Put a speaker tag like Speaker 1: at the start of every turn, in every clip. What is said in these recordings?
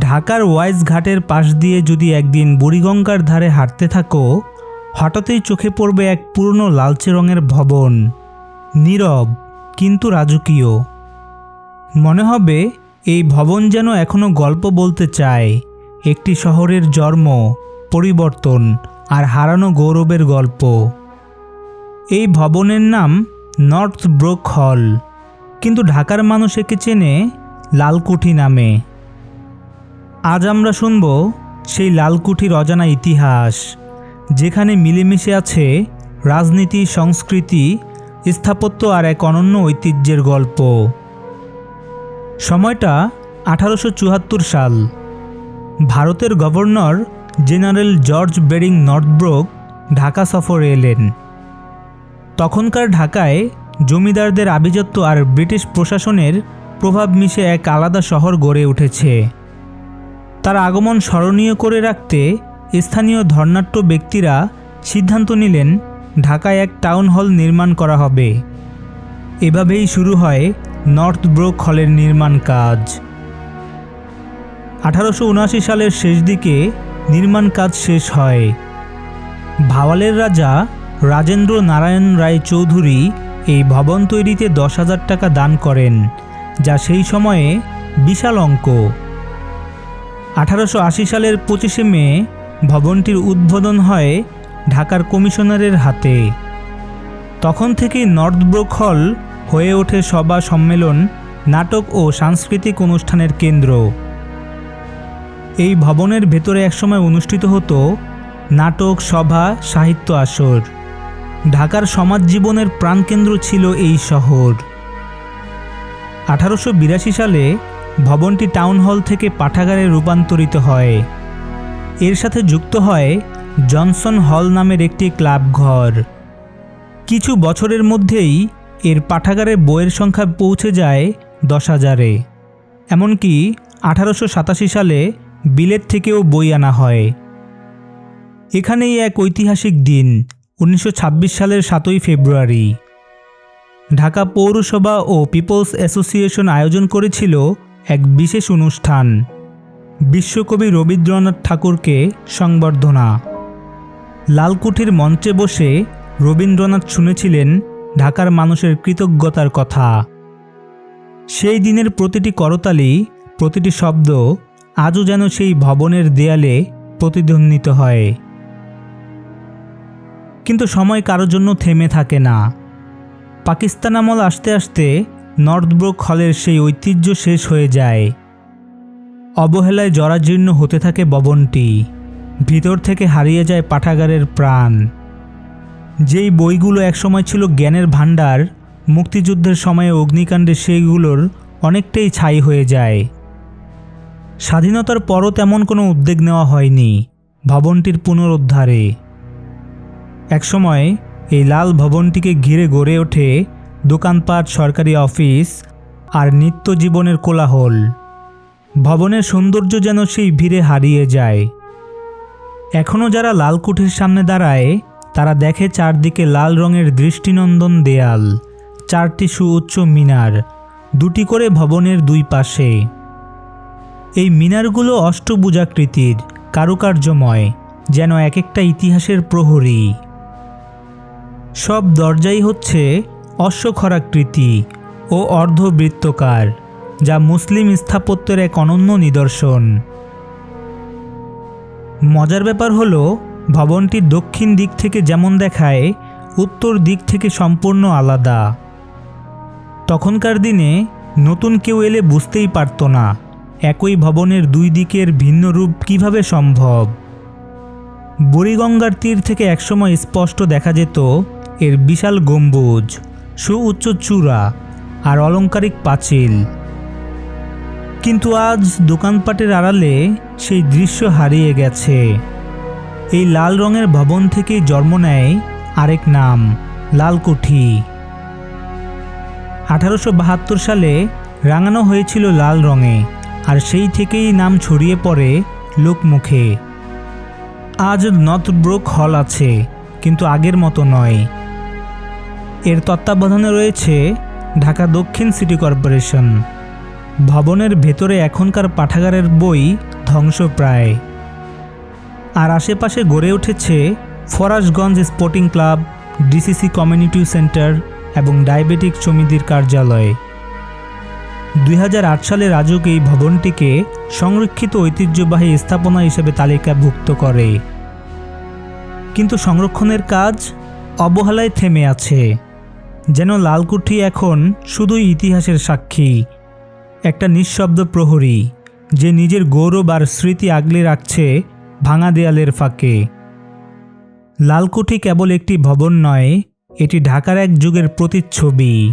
Speaker 1: ঢাকার ওয়াইজ ঘাটের পাশ দিয়ে যদি একদিন বুড়িগঙ্গার ধারে হাঁটতে থাকো, হঠাৎই চোখে পড়বে এক পুরনো লালচে রঙের ভবন। নীরব, কিন্তু রাজকীয়। মনে হবে, এই ভবন যেন এখনও গল্প বলতে চায়। একটি শহরের জন্ম, পরিবর্তন আর হারানো গৌরবের গল্প। এই ভবনের নাম নর্থ ব্রোক হল, কিন্তু ঢাকার মানুষ একে চেনে লালকুঠি নামে। আজ আমরা শুনব সেই লালকুঠির অজানা ইতিহাস, যেখানে মিলেমিশে আছে রাজনীতি, সংস্কৃতি, স্থাপত্য আর এক অনন্য ঐতিহ্যের গল্প। সময়টা আঠারোশো চুয়াত্তর সাল। ভারতের governor general George Baring Northbrook Dhaka সফরে এলেন। তখনকার ঢাকায় জমিদারদের আভিজাত্য আর ব্রিটিশ প্রশাসনের প্রভাব মিশে এক আলাদা শহর গড়ে উঠেছে। তার আগমন স্মরণীয় করে রাখতে স্থানীয় ধর্নাট্য ব্যক্তিরা সিদ্ধান্ত নিলেন, ঢাকায় এক টাউন হল নির্মাণ করা হবে। এভাবেই শুরু হয় নর্থ ব্রোক হলের নির্মাণ কাজ। আঠারোশো উনআশি সালের শেষ দিকে নির্মাণ কাজ শেষ হয়। ভাওয়ালের রাজা রাজেন্দ্র নারায়ণ রায় চৌধুরী এই ভবন তৈরিতে দশ হাজার টাকা দান করেন, যা সেই সময়ে বিশাল অঙ্ক। আঠারোশো আশি সালের পঁচিশে মে ভবনটির উদ্বোধন হয় ঢাকার কমিশনারের হাতে। তখন থেকেই নর্থ ব্রোক হল হয়ে ওঠে সভা সম্মেলন, নাটক ও সাংস্কৃতিক অনুষ্ঠানের কেন্দ্র। এই ভবনের ভেতরে একসময় অনুষ্ঠিত হতো নাটক, সভা, সাহিত্য আসর। ঢাকার সমাজ জীবনের প্রাণকেন্দ্র ছিল এই শহর। আঠারোশো বিরাশি সালে ভবনটি টাউন হল থেকে পাঠাগারে রূপান্তরিত হয়। এর সাথে যুক্ত হয় জনসন হল নামের একটি ক্লাব ঘর। কিছু বছরের মধ্যেই এর পাঠাগারে বইয়ের সংখ্যা পৌঁছে যায় দশ হাজারে। এমনকি আঠারোশো সাতাশি সালে বিলেত থেকেও বই আনা হয়। এখানেই এক ঐতিহাসিক দিন, উনিশশো ছাব্বিশ সালের সাতই ফেব্রুয়ারি। ঢাকা পৌরসভা ও পিপলস অ্যাসোসিয়েশন আয়োজন করেছিল এক বিশেষ অনুষ্ঠান। বিশ্বকবি রবীন্দ্রনাথ ঠাকুরকে সংবর্ধনা। লালকুঠির মঞ্চে বসে রবীন্দ্রনাথ শুনেছিলেন ঢাকার মানুষের কৃতজ্ঞতার কথা। সেই দিনের প্রতিটি করতালি, প্রতিটি শব্দ আজও যেন সেই ভবনের দেয়ালে প্রতিধ্বনিত হয়। কিন্তু সময় কারোর জন্য থেমে থাকে না। পাকিস্তান আমল আসতে আসতে নর্থব্রোক হলের সেই ঐতিহ্য শেষ হয়ে যায়। অবহেলায় জরাজীর্ণ হতে থাকে ভবনটি ভিতর থেকে হারিয়ে যায় পাঠাগারের প্রাণ। যেই বইগুলো একসময় ছিল জ্ঞানের ভাণ্ডার, মুক্তিযুদ্ধের সময়ে অগ্নিকাণ্ডে সেইগুলোর অনেকটাই ছাই হয়ে যায়। স্বাধীনতার পরও তেমন কোনো উদ্যোগ নেওয়া হয়নি ভবনটির পুনরুদ্ধারে। একসময় এই লাল ভবনটিকে ঘিরে গড়ে ওঠে দোকানপাট, সরকারি অফিস আর নিত্য জীবনের কোলাহল। ভবনের সৌন্দর্য যেন সেই ভিড়ে হারিয়ে যায়। এখনও যারা লালকুঠির সামনে দাঁড়ায়, তারা দেখে চারদিকে লাল রঙের দৃষ্টিনন্দন দেয়াল, চারটি সুউচ্চ মিনার, দুটি করে ভবনের দুই পাশে। এই মিনারগুলো অষ্টভুজাকৃতির, কারুকার্যময়, যেন এক একটা ইতিহাসের প্রহরী। সব দরজাই হচ্ছে অশ্বক্ষরাকৃতি ও অর্ধবৃত্তকার, যা মুসলিম স্থাপত্যের এক অনন্য নিদর্শন। মজার ব্যাপার হলো, ভবনটি দক্ষিণ দিক থেকে যেমন দেখায়, উত্তর দিক থেকে সম্পূর্ণ আলাদা। তখনকার দিনে নতুন কেউ এলে বুঝতেই পারত না, একই ভবনের দুই দিকের ভিন্ন রূপ কীভাবে সম্ভব। বুড়িগঙ্গার তীর থেকে একসময় স্পষ্ট দেখা যেত, এর বিশাল গম্বুজ। সুউচ্চ চূড়া আর অলংকারিক পাঁচিল। কিন্তু আজ দোকানপাটের আড়ালে সেই দৃশ্য হারিয়ে গেছে। এই লাল রঙের ভবন থেকেই জন্ম নেয় আরেক নাম, লালকুঠি। আঠারোশো বাহাত্তর সালে রাঙানো হয়েছিল লাল রঙে, আর সেই থেকেই নাম ছড়িয়ে পড়ে লোকমুখে। আজ নর্থ ব্রোক হল আছে, কিন্তু আগের মতো নয়। এর তত্ত্বাবধানে রয়েছে ঢাকা দক্ষিণ সিটি কর্পোরেশন। ভবনের ভেতরে এখনকার পাঠাগারের বই ধ্বংসপ্রায় আর আশেপাশে গড়ে উঠেছে Farashganj sporting club, DCC community centre এবং ডায়াবেটিক সমিতির কার্যালয়। দুই হাজার আট সালে রাজুক এই ভবনটিকে সংরক্ষিত ঐতিহ্যবাহী স্থাপনা হিসেবে তালিকাভুক্ত করে। কিন্তু সংরক্ষণের কাজ অবহেলায় থেমে আছে। যেন লালকুঠি এখন শুধুই ইতিহাসের সাক্ষী, একটা নিঃশব্দ প্রহরী যে নিজের গৌরব আর স্মৃতি আগলে রাখছে ভাঙা দেয়ালের ফাঁকে। লালকুঠি কেবল একটি ভবন নয়, এটি ঢাকার এক যুগের প্রতিচ্ছবি।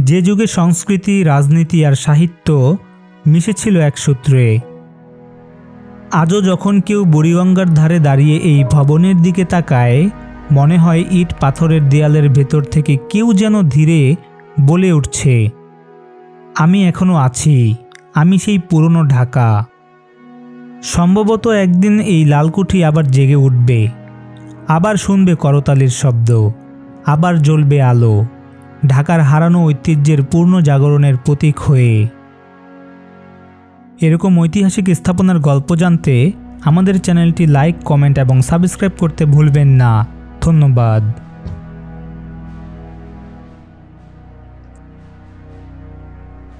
Speaker 1: যে যুগে সংস্কৃতি, রাজনীতি আর সাহিত্য মিশেছিল এক সূত্রে। আজও যখন কেউ বুড়িগঙ্গার ধারে দাঁড়িয়ে এই ভবনের দিকে তাকায় মনে হয় ইট পাথরের দেয়ালের ভেতর থেকে কেউ যেন ধীরে বলে উঠছে, আমি এখনও আছি, আমি সেই পুরনো ঢাকা। সম্ভবত একদিন এই লালকুঠি আবার জেগে উঠবে, আবার শুনবে করতালির শব্দ, আবার জ্বলবে আলো, ঢাকার হারানো ঐতিহ্যের পূর্ণ জাগরণের প্রতীক হয়ে। এরকম ঐতিহাসিক স্থাপনার গল্প জানতে আমাদের চ্যানেলটি লাইক, কমেন্ট এবং সাবস্ক্রাইব করতে ভুলবেন না। ধন্যবাদ।